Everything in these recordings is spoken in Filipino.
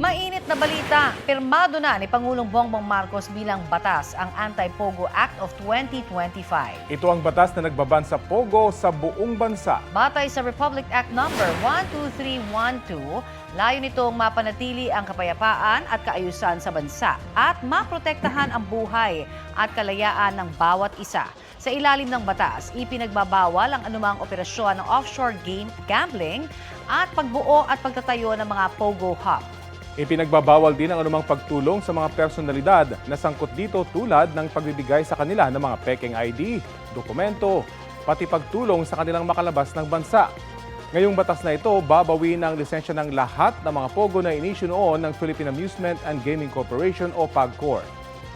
Mainit na balita, pirmado na ni Pangulong Bongbong Marcos bilang batas ang Anti-Pogo Act of 2025. Ito ang batas na nagbaban sa Pogo sa buong bansa. Batay sa Republic Act No. 12312, layo nitong mapanatili ang kapayapaan at kaayusan sa bansa at maprotektahan ang buhay at kalayaan ng bawat isa. Sa ilalim ng batas, ipinagbabawal ang anumang operasyon ng offshore game gambling at pagbuo at pagtatayo ng mga Pogo Hub. Ipinagbabawal din ang anumang pagtulong sa mga personalidad na sangkot dito tulad ng pagbibigay sa kanila ng mga peking ID, dokumento, pati pagtulong sa kanilang makalabas ng bansa. Ngayong batas na ito, babawin ang lisensya ng lahat ng mga pogo na inisyu noon ng Philippine Amusement and Gaming Corporation o PAGCOR.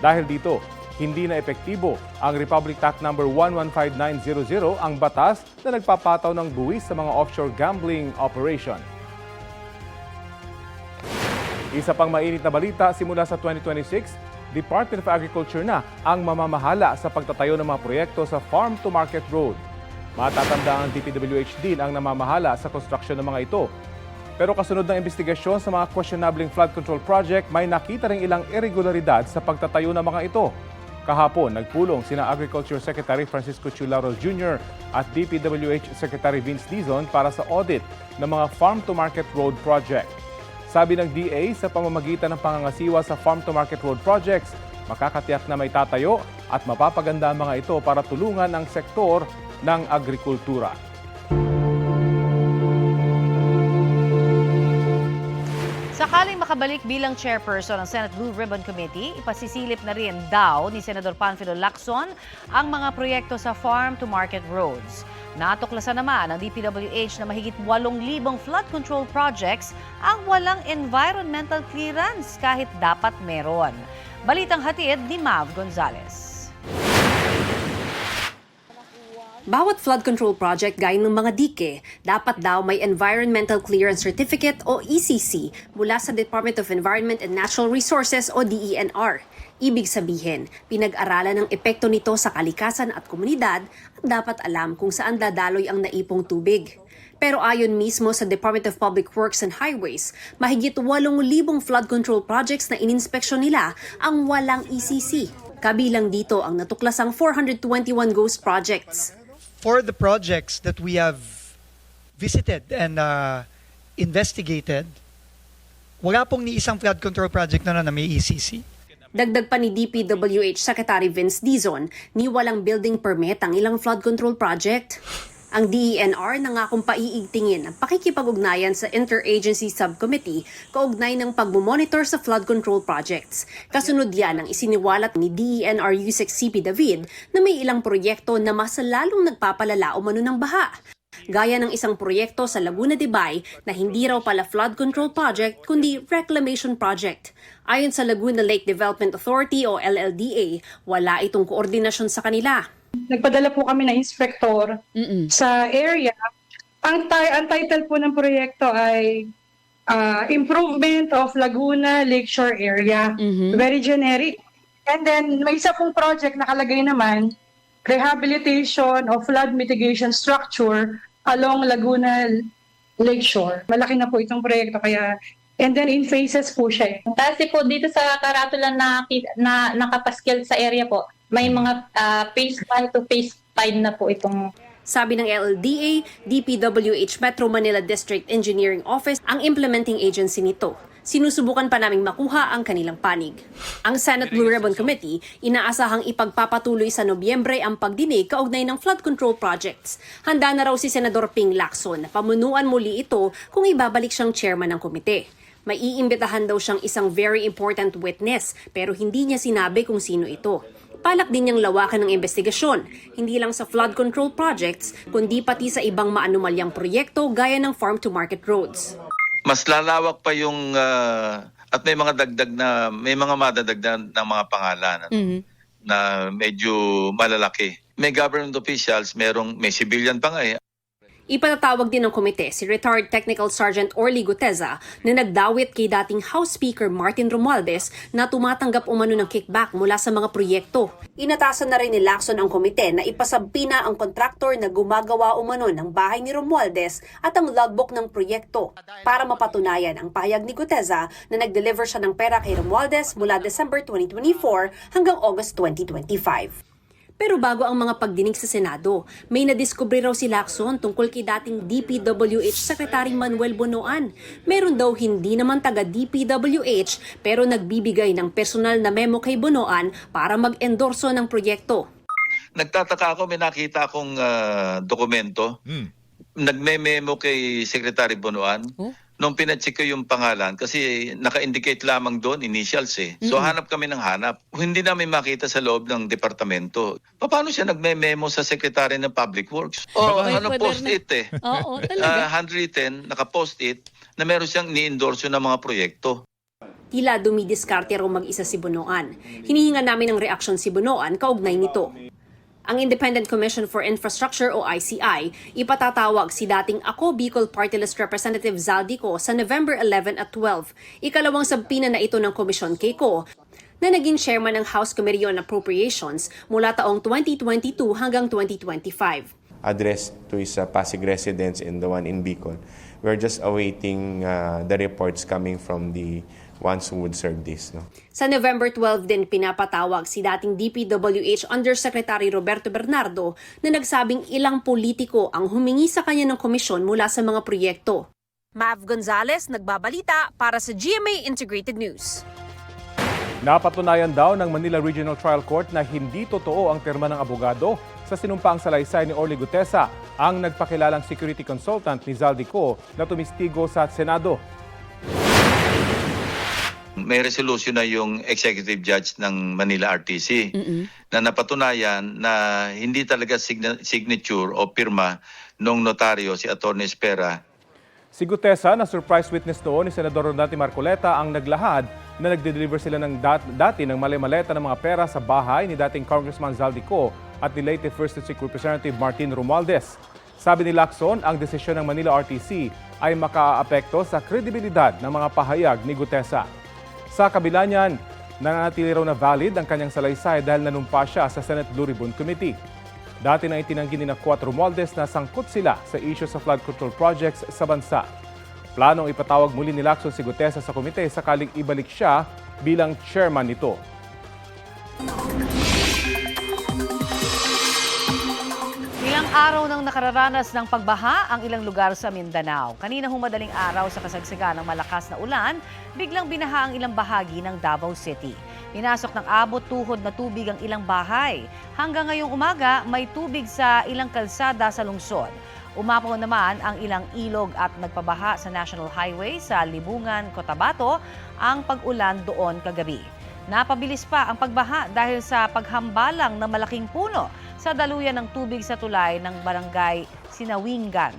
Dahil dito, hindi na epektibo ang Republic Act No. 115900 ang batas na nagpapataw ng buwis sa mga offshore gambling operation. Isa pang mainit na balita, simula sa 2026, Department of Agriculture na ang mamamahala sa pagtatayo ng mga proyekto sa Farm to Market Road. Matatanda ang DPWH din ang namamahala sa construction ng mga ito. Pero kasunod ng investigasyon sa mga questionabling flood control project, may nakita ring ilang irregularidad sa pagtatayo ng mga ito. Kahapon, nagpulong sina Agriculture Secretary Francisco Chularos Jr. at DPWH Secretary Vince Dizon para sa audit ng mga Farm to Market Road project. Sabi ng DA, sa pamamagitan ng pangangasiwa sa Farm to Market Road projects, makakatiyak na may tatayo at mapapaganda mga ito para tulungan ang sektor ng agrikultura. Sakaling makabalik bilang chairperson ng Senate Blue Ribbon Committee, ipasisilip na rin daw ni Senador Panfilo Lacson ang mga proyekto sa farm to market roads. Natuklasan naman ng DPWH na mahigit 8,000 flood control projects ang walang environmental clearance kahit dapat meron. Balitang hatid ni Mav Gonzalez. Bawat flood control project gaya ng mga dike, dapat daw may Environmental Clearance Certificate o ECC mula sa Department of Environment and Natural Resources o DENR. Ibig sabihin, pinag-aralan ng epekto nito sa kalikasan at komunidad at dapat alam kung saan dadaloy ang naipong tubig. Pero ayon mismo sa Department of Public Works and Highways, mahigit 8,000 flood control projects na ininspeksyon nila ang walang ECC. Kabilang dito ang natuklasang 421 ghost projects. For the projects that we have visited and uh, investigated, wala pong ni isang flood control project na, na may E ECC. Dagdag pa ni DPWH Secretary Vince Dizon, ni walang building permit ang ilang flood control project. Ang DENR nangakong paiigtingin ang pakikipag-ugnayan sa Interagency Subcommittee kaugnay ng pagmumonitor sa flood control projects. Kasunod yan ang isiniwalat ni DENR USEC CP David na may ilang proyekto na mas lalong nagpapalala o mano ng baha. Gaya ng isang proyekto sa Laguna de Bay na hindi raw pala flood control project kundi reclamation project. Ayon sa Laguna Lake Development Authority o LLDA, wala itong koordinasyon sa kanila. Nagpadala po kami ng inspector sa area. Ang, ti- ang title po ng proyekto ay ah, Improvement of Laguna Lakeshore Area. Very generic. And then, may isa pong project nakalagay naman, Rehabilitation of Flood Mitigation Structure along Laguna Lakeshore. Malaki na po itong proyekto kaya and then in phases po siya. eh. Kasi po dito sa karatula na, na nakapaskil sa area po, may mga ah, phase 1 to phase 5 na po itong Sabi ng LLDA, DPWH Metro Manila District Engineering Office ang implementing agency nito. Sinusubukan pa naming makuha ang kanilang panig. Ang Senate Blue Ribbon Committee inaasahang ipagpapatuloy sa Nobyembre ang pagdinig kaugnay ng flood control projects. Handa na raw si Senador Ping Lacson na pamunuan muli ito kung ibabalik siyang chairman ng komite. May iimbitahan daw siyang isang very important witness pero hindi niya sinabi kung sino ito. Palak din niyang lawakan ng investigasyon, hindi lang sa flood control projects, kundi pati sa ibang maanumalyang proyekto gaya ng farm-to-market roads. mas lalawak pa yung ah, at may mga dagdag na may mga madadagdag ng mga pangalan ano, na medyo malalaki. May government officials, merong may civilian pa nga eh. Ipatatawag din ng komite si retired Technical Sergeant Orly Guteza na nagdawit kay dating House Speaker Martin Romualdez na tumatanggap umano ng kickback mula sa mga proyekto. Inatasan na rin ni Lacson ang komite na ipasabpina ang kontraktor na gumagawa umano ng bahay ni Romualdez at ang logbook ng proyekto para mapatunayan ang pahayag ni Guteza na nag-deliver siya ng pera kay Romualdez mula December 2024 hanggang August 2025. Pero bago ang mga pagdinig sa Senado, may nadiskubre raw si Lacson tungkol kay dating DPWH Secretary Manuel Bonoan. Meron daw hindi naman taga DPWH pero nagbibigay ng personal na memo kay Bonoan para mag-endorso ng proyekto. Nagtataka ako, may nakita akong ah, dokumento. Nagme-memo kay Secretary Bonoan. Nung pinacheck ko yung pangalan, kasi naka-indicate lamang doon, initials eh. So hanap kami ng hanap. Hindi namin makita sa loob ng departamento. Paano siya nagme-memo sa Secretary ng Public Works? O May ano poder post-it eh. Oo, Ah, talaga. handwritten, naka-post-it, na meron siyang ni-endorse ng mga proyekto. Tila dumidiskarte raw mag-isa si Bonoan. Hinihinga namin ng reaksyon si Bonoan kaugnay nito. Ang Independent Commission for Infrastructure o ICI, ipatatawag si dating Ako Bicol Party List Representative Zaldico sa November 11 at 12. Ikalawang sabpina na ito ng Komisyon kay na naging chairman ng House Committee on Appropriations mula taong 2022 hanggang 2025. addressed to his uh, Pasig residents and the one in Bicol. We're just awaiting uh, the reports coming from the ones who would serve this. No? Sa November 12 din pinapatawag si dating DPWH Undersecretary Roberto Bernardo na nagsabing ilang politiko ang humingi sa kanya ng komisyon mula sa mga proyekto. Mav Gonzalez, nagbabalita para sa GMA Integrated News. Napatunayan daw ng Manila Regional Trial Court na hindi totoo ang terma ng abogado sa sinumpaang salaysay ni Orly Gutesa, ang nagpakilalang security consultant ni Zaldico na tumistigo sa Senado. May resolution na yung executive judge ng Manila RTC na napatunayan na hindi talaga signa- signature o pirma nung notaryo si Atty. Espera Si Gutesa na surprise witness noon ni Senador Rodante Marcoleta ang naglahad na nagde-deliver sila ng dat- dati ng mali-maleta ng mga pera sa bahay ni dating Congressman Zaldico at ni late First District Representative Martin Romualdez. Sabi ni Lacson, ang desisyon ng Manila RTC ay makaapekto sa kredibilidad ng mga pahayag ni Gutesa. Sa kabila niyan, nananatili raw na valid ang kanyang salaysay dahil nanumpa siya sa Senate Blue Ribbon Committee. Dati na itinanggi ni na Cuatro Romualdez na sangkot sila sa issue sa flood control projects sa bansa. Planong ipatawag muli ni Lacson si Gutesa sa komite sakaling ibalik siya bilang chairman nito. Araw nang nakararanas ng pagbaha ang ilang lugar sa Mindanao. Kanina humadaling araw sa kasagsagan ng malakas na ulan, biglang binaha ang ilang bahagi ng Davao City. Pinasok ng abot tuhod na tubig ang ilang bahay. Hanggang ngayong umaga, may tubig sa ilang kalsada sa lungsod. Umapaw naman ang ilang ilog at nagpabaha sa National Highway sa Libungan, Cotabato ang pag-ulan doon kagabi. Napabilis pa ang pagbaha dahil sa paghambalang ng malaking puno sa daluyan ng tubig sa tulay ng barangay Sinawingan.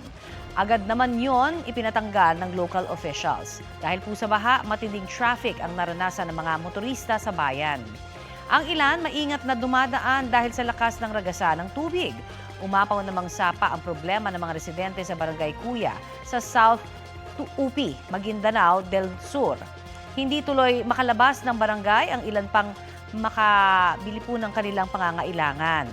Agad naman yon ipinatanggal ng local officials. Dahil po sa baha, matinding traffic ang naranasan ng mga motorista sa bayan. Ang ilan maingat na dumadaan dahil sa lakas ng ragasa ng tubig. Umapaw namang sapa ang problema ng mga residente sa barangay Kuya sa South Upi, Maguindanao del Sur. Hindi tuloy makalabas ng barangay ang ilan pang makabili po ng kanilang pangangailangan.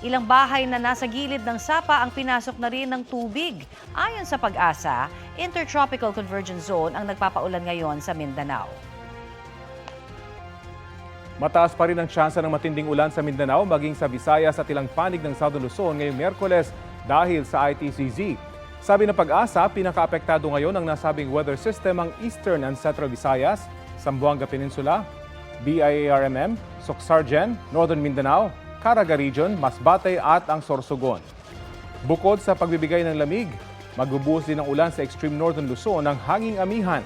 Ilang bahay na nasa gilid ng sapa ang pinasok na rin ng tubig. Ayon sa pag-asa, Intertropical Convergence Zone ang nagpapaulan ngayon sa Mindanao. Mataas pa rin ang tsansa ng matinding ulan sa Mindanao maging sa Visayas at ilang panig ng Southern Luzon ngayong Merkoles dahil sa ITCZ. Sabi ng pag-asa, pinakaapektado ngayon ang nasabing weather system ang Eastern and Central Visayas, Zamboanga Peninsula, BIARMM, Soxargen, Northern Mindanao, Caraga Region, Masbate at ang Sorsogon. Bukod sa pagbibigay ng lamig, magbubuhos din ng ulan sa extreme northern Luzon ng hanging amihan.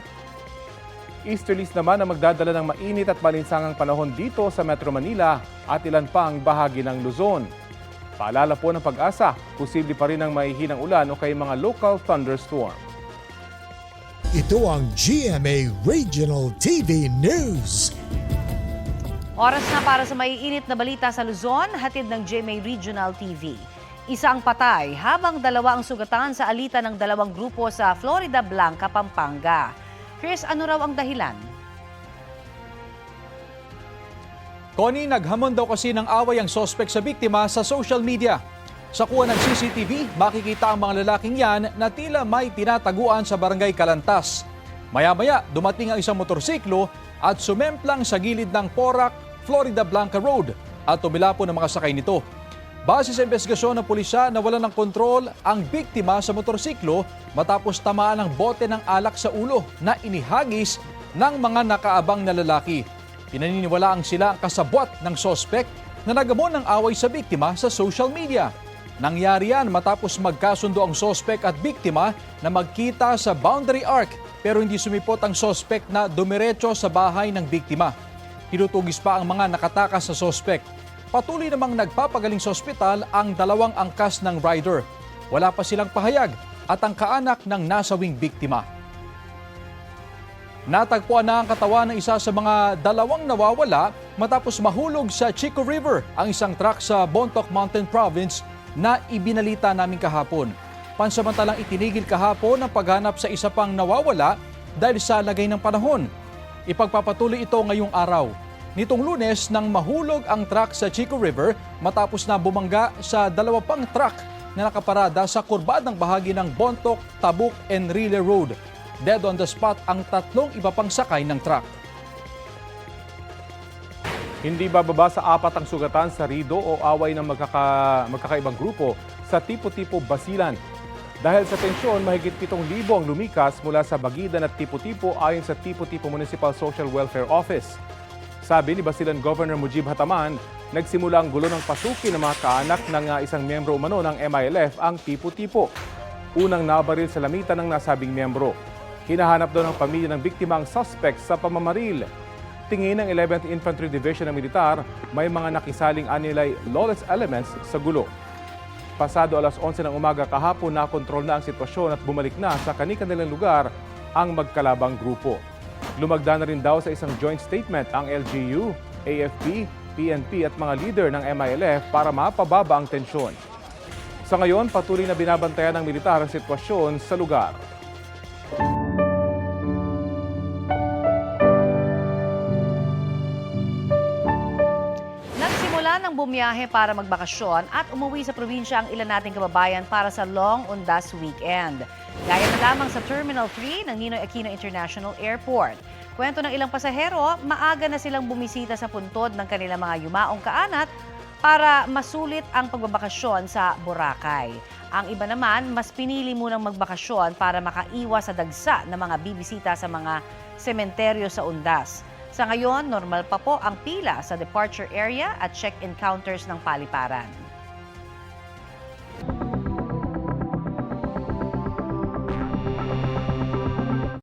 Easterlies naman ang magdadala ng mainit at malinsangang panahon dito sa Metro Manila at ilan pang bahagi ng Luzon. Paalala po ng pag-asa, posible pa rin ang mahihinang ulan o kay mga local thunderstorm. Ito ang GMA Regional TV News. Oras na para sa maiinit na balita sa Luzon, hatid ng GMA Regional TV. Isa ang patay habang dalawa ang sugatan sa alitan ng dalawang grupo sa Florida Blanca, Pampanga. Chris, ano raw ang dahilan? Connie, naghamon daw kasi ng away ang sospek sa biktima sa social media. Sa kuha ng CCTV, makikita ang mga lalaking yan na tila may tinataguan sa barangay Kalantas. Maya-maya, dumating ang isang motorsiklo at sumemplang sa gilid ng Porac, Florida Blanca Road at tumilapo ng mga sakay nito. Base sa investigasyon ng pulisya na wala ng kontrol ang biktima sa motorsiklo matapos tamaan ng bote ng alak sa ulo na inihagis ng mga nakaabang na lalaki. Pinaniniwalaan sila ang kasabwat ng sospek na nagamon ng away sa biktima sa social media. Nangyari yan matapos magkasundo ang sospek at biktima na magkita sa boundary arc pero hindi sumipot ang sospek na dumiretso sa bahay ng biktima. Tinutugis pa ang mga nakatakas sa sospek. Patuloy namang nagpapagaling sa ospital ang dalawang angkas ng rider. Wala pa silang pahayag at ang kaanak ng nasawing biktima. Natagpuan na ang katawan ng isa sa mga dalawang nawawala matapos mahulog sa Chico River ang isang truck sa Bontoc Mountain Province na ibinalita namin kahapon. Pansamantalang itinigil kahapon ang paghanap sa isa pang nawawala dahil sa lagay ng panahon. Ipagpapatuloy ito ngayong araw. Nitong lunes nang mahulog ang truck sa Chico River matapos na bumangga sa dalawa pang truck na nakaparada sa kurbadang bahagi ng Bontoc, Tabuk, Enrile Road. Dead on the spot ang tatlong iba pang sakay ng truck. Hindi bababa sa apat ang sugatan sa Rido o away ng magkaka, magkakaibang grupo sa tipo-tipo Basilan. Dahil sa tensyon, mahigit 7,000 ang lumikas mula sa Bagidan at tipo-tipo ayon sa tipo-tipo Municipal Social Welfare Office. Sabi ni Basilan Governor Mujib Hataman, nagsimula ang gulo ng pasukin ng mga kaanak ng ah, isang miyembro umano ng MILF ang tipo-tipo. Unang nabaril sa lamitan ng nasabing miyembro. Hinahanap daw ng pamilya ng biktima ang suspect sa pamamaril. Tingin ng 11th Infantry Division ng Militar, may mga nakisaling anilay lawless elements sa gulo. Pasado alas 11 ng umaga kahapon na kontrol na ang sitwasyon at bumalik na sa kanilang lugar ang magkalabang grupo. Lumagda na rin daw sa isang joint statement ang LGU, AFP, PNP at mga leader ng MILF para mapababa ang tensyon. Sa ngayon, patuloy na binabantayan ng militar ang sitwasyon sa lugar. Bumiyahe para magbakasyon at umuwi sa probinsya ang ilan nating kababayan para sa Long Undas Weekend. Gaya na lamang sa Terminal 3 ng Ninoy Aquino International Airport. Kwento ng ilang pasahero, maaga na silang bumisita sa puntod ng kanilang mga yumaong kaanat para masulit ang pagbabakasyon sa Boracay. Ang iba naman, mas pinili munang magbakasyon para makaiwas sa dagsa ng mga bibisita sa mga sementeryo sa Undas. Sa ngayon, normal pa po ang pila sa departure area at check-in counters ng paliparan.